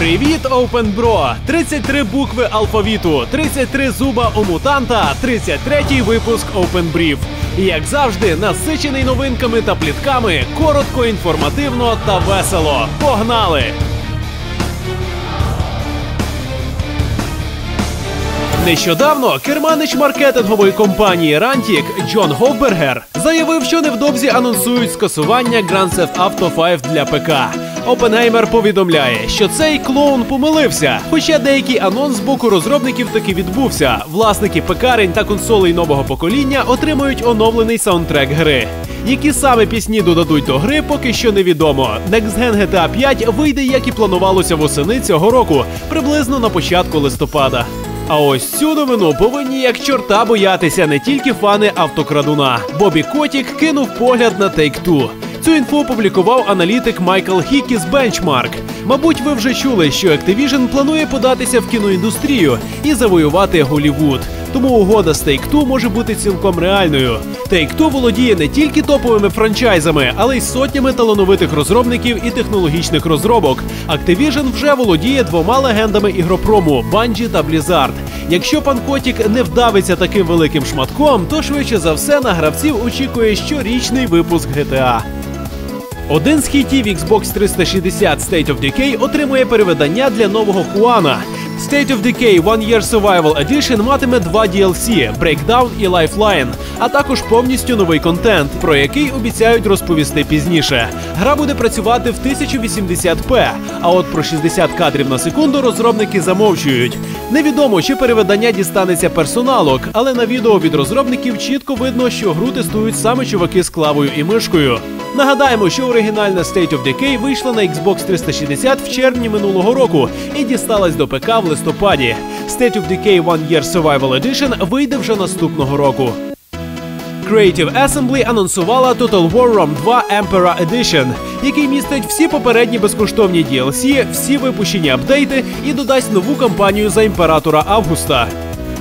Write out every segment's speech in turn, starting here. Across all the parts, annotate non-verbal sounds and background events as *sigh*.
Привіт, Open Bro! 33 букви алфавіту, 33 зуба у мутанта, 33-й випуск Open Brief. Як завжди, насичений новинками та плітками, коротко, інформативно та весело. Погнали! Нещодавно керманич маркетингової компанії Rantic Джон Говбергер заявив, що невдовзі анонсують скасування Grand Theft Auto 5 для ПК. Опенгеймер повідомляє, що цей клоун помилився. Хоча деякий анонс з боку розробників таки відбувся. Власники пекарень та консолей нового покоління отримують оновлений саундтрек гри. Які саме пісні додадуть до гри, поки що невідомо. Next Gen GTA 5 вийде, як і планувалося восени цього року, приблизно на початку листопада. А ось цю новину повинні як чорта боятися не тільки фани автокрадуна. Бобі Котік кинув погляд на Take-Two. Цю інфу опублікував аналітик Майкл Хікі з Benchmark. Мабуть, ви вже чули, що Activision планує податися в кіноіндустрію і завоювати Голівуд. Тому угода з Take-Two може бути цілком реальною. Take-Two володіє не тільки топовими франчайзами, але й сотнями талановитих розробників і технологічних розробок. Activision вже володіє двома легендами ігропрому Bungie та Blizzard. Якщо пан Котік не вдавиться таким великим шматком, то швидше за все на гравців очікує щорічний випуск GTA. Один з хітів Xbox 360 State of Decay отримує перевидання для нового Хуана. State of Decay One Year Survival Edition матиме два DLC – Breakdown і Lifeline, а також повністю новий контент, про який обіцяють розповісти пізніше. Гра буде працювати в 1080p, а от про 60 кадрів на секунду розробники замовчують. Невідомо, чи переведення дістанеться персоналок, але на відео від розробників чітко видно, що гру тестують саме чуваки з клавою і мишкою. Нагадаємо, що оригінальна State of Decay вийшла на Xbox 360 в червні минулого року і дісталась до ПК в листопаді. State of Decay One Year Survival Edition вийде вже наступного року. Creative Assembly анонсувала Total War Rome 2 Emperor Edition, який містить всі попередні безкоштовні DLC, всі випущені апдейти і додасть нову кампанію за імператора Августа.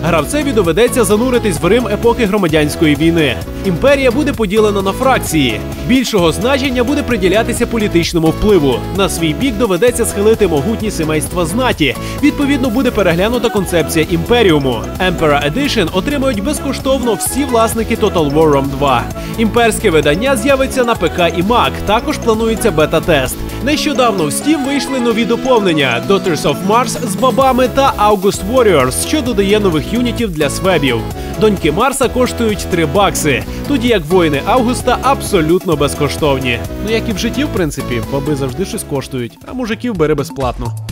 Гравцеві доведеться зануритись в Рим епохи громадянської війни. Імперія буде поділена на фракції. Більшого значення буде приділятися політичному впливу. На свій бік доведеться схилити могутні сімейства знаті. Відповідно, буде переглянута концепція імперіуму. Emperor Edition отримають безкоштовно всі власники Total War Rome 2. Імперське видання з'явиться на ПК і Mac. Також планується бета-тест. Нещодавно в Steam вийшли нові доповнення Daughters of Mars з бабами та August Warriors, що додає нових юнітів для свебів. Доньки Марса коштують 3 бакси, тоді як воїни Августа абсолютно безкоштовні. Ну як і в житті, в принципі, баби завжди щось коштують, а мужиків бери безплатно.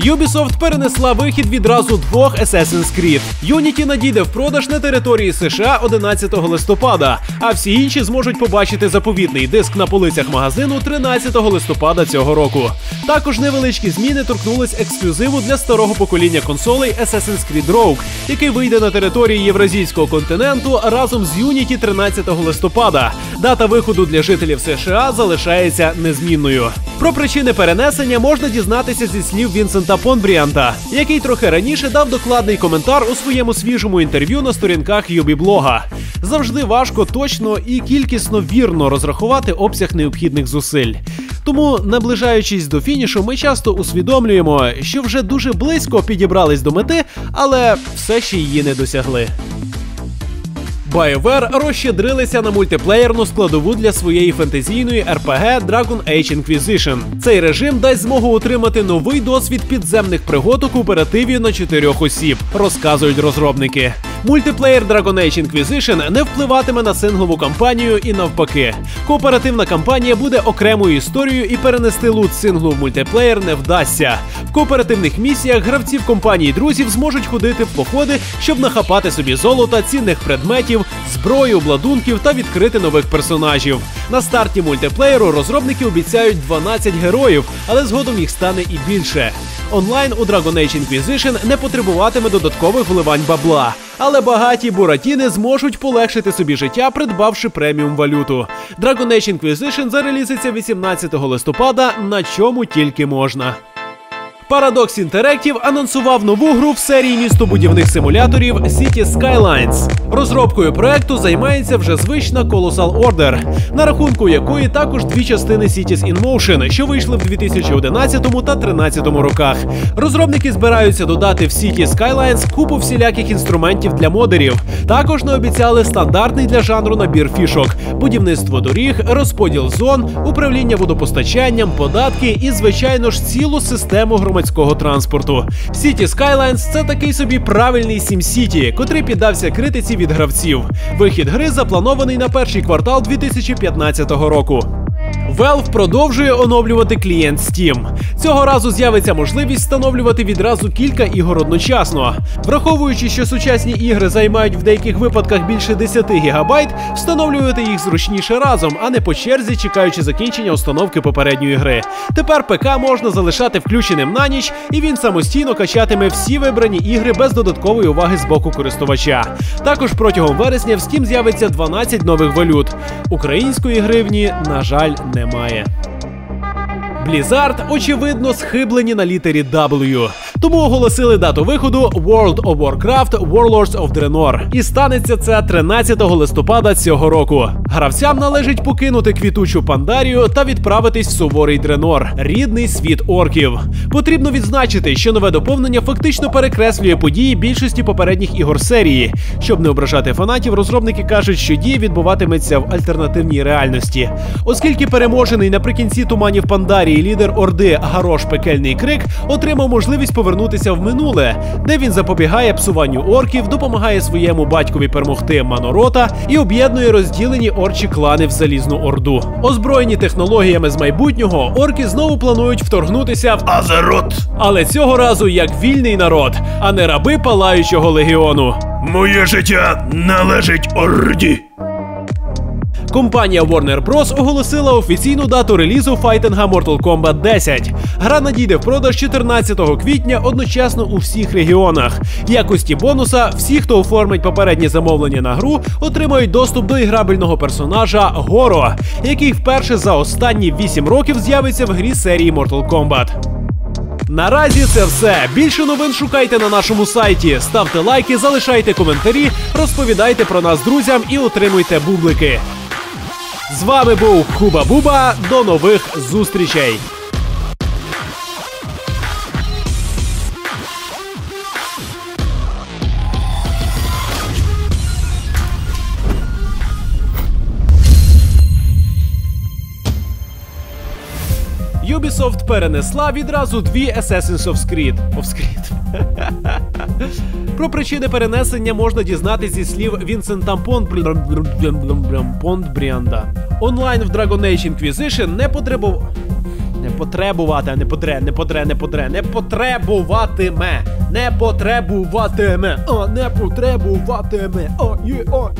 Ubisoft перенесла вихід відразу двох Assassin's Creed. Unity надійде в продаж на території США 11 листопада, а всі інші зможуть побачити заповітний диск на полицях магазину 13 листопада цього року. Також невеличкі зміни торкнулись ексклюзиву для старого покоління консолей Assassin's Creed Rogue, який вийде на території Євразійського континенту разом з Unity 13 листопада. Дата виходу для жителів США залишається незмінною. Про причини перенесення можна дізнатися зі слів Вінсента Понбріанта, який трохи раніше дав докладний коментар у своєму свіжому інтерв'ю на сторінках Юбіблога. Завжди важко точно і кількісно вірно розрахувати обсяг необхідних зусиль. Тому, наближаючись до фінішу, ми часто усвідомлюємо, що вже дуже близько підібрались до мети, але все ще її не досягли. BioWare розщедрилися на мультиплеєрну складову для своєї фентезійної RPG Dragon Age Inquisition. Цей режим дасть змогу отримати новий досвід підземних пригод у кооперативі на чотирьох осіб, розказують розробники. Мультиплеєр Dragon Age Inquisition не впливатиме на синглову кампанію і навпаки. Кооперативна кампанія буде окремою історією і перенести лут синглу в мультиплеєр не вдасться. В кооперативних місіях гравці в компанії друзів зможуть ходити в походи, щоб нахапати собі золота, цінних предметів, зброї, обладунків та відкрити нових персонажів. На старті мультиплеєру розробники обіцяють 12 героїв, але згодом їх стане і більше. Онлайн у Dragon Age Inquisition не потребуватиме додаткових вливань бабла. Але багаті буратіни зможуть полегшити собі життя, придбавши преміум валюту. Dragon Age Inquisition зарелізиться 18 листопада, на чому тільки можна. Paradox Interactive анонсував нову гру в серії містобудівних симуляторів City Skylines. Розробкою проекту займається вже звична Colossal Order, на рахунку якої також дві частини Cities in Motion, що вийшли в 2011 та 2013 роках. Розробники збираються додати в City Skylines купу всіляких інструментів для модерів. Також не обіцяли стандартний для жанру набір фішок: будівництво доріг, розподіл зон, управління водопостачанням, податки і, звичайно ж, цілу систему громадського транспорту. City Skylines – це такий собі правильний SimCity, котрий піддався критиці від гравців. Вихід гри запланований на перший квартал 2015 року. Valve продовжує оновлювати клієнт Steam. Цього разу з'явиться можливість встановлювати відразу кілька ігор одночасно. Враховуючи, що сучасні ігри займають в деяких випадках більше 10 гігабайт, встановлювати їх зручніше разом, а не по черзі, чекаючи закінчення установки попередньої гри. Тепер ПК можна залишати включеним на ніч, і він самостійно качатиме всі вибрані ігри без додаткової уваги з боку користувача. Також протягом вересня в Steam з'явиться 12 нових валют. Української гривні, на жаль, немає. Blizzard, очевидно, схиблені на літері W. Тому оголосили дату виходу World of Warcraft Warlords of Draenor. І станеться це 13 листопада цього року. Гравцям належить покинути квітучу пандарію та відправитись в суворий Дренор, рідний світ орків. Потрібно відзначити, що нове доповнення фактично перекреслює події більшості попередніх ігор серії. Щоб не ображати фанатів, розробники кажуть, що дія відбуватиметься в альтернативній реальності. Оскільки переможений наприкінці туманів Пандарії лідер Орди Гарош Пекельний Крик отримав можливість повернутися в минуле, де він запобігає псуванню орків, допомагає своєму батькові перемогти Манорота і об'єднує розділені орчі клани в залізну орду. Озброєні технологіями з майбутнього, орки знову планують вторгнутися в Азерот! але цього разу як вільний народ, а не раби палаючого легіону. Моє життя належить Орді! Компанія Warner Bros. оголосила офіційну дату релізу файтинга Mortal Kombat 10. Гра надійде в продаж 14 квітня одночасно у всіх регіонах. В якості бонуса всі, хто оформить попереднє замовлення на гру, отримають доступ до іграбельного персонажа Горо, який вперше за останні 8 років з'явиться в грі серії Mortal Kombat. Наразі це все. Більше новин шукайте на нашому сайті. Ставте лайки, залишайте коментарі, розповідайте про нас друзям і отримуйте бублики. З вами був Хуба Буба. До нових зустрічей. Ubisoft перенесла відразу дві Assassin's of Creed. Of Creed. *laughs* Про причини перенесення можна дізнатися зі слів Вінсента Понтбріанда. Онлайн в Dragon Age Inquisition не потребував. Не потребувати, а не потре, не потре, не потре, не потребуватиме. Не потребуватиме. А, не потребуватиме. О, є, о.